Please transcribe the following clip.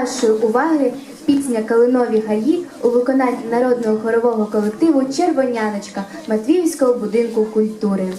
вашої уваги пісня Калинові гаї у виконанні народного хорового колективу Червоняночка Матвіївського будинку культури.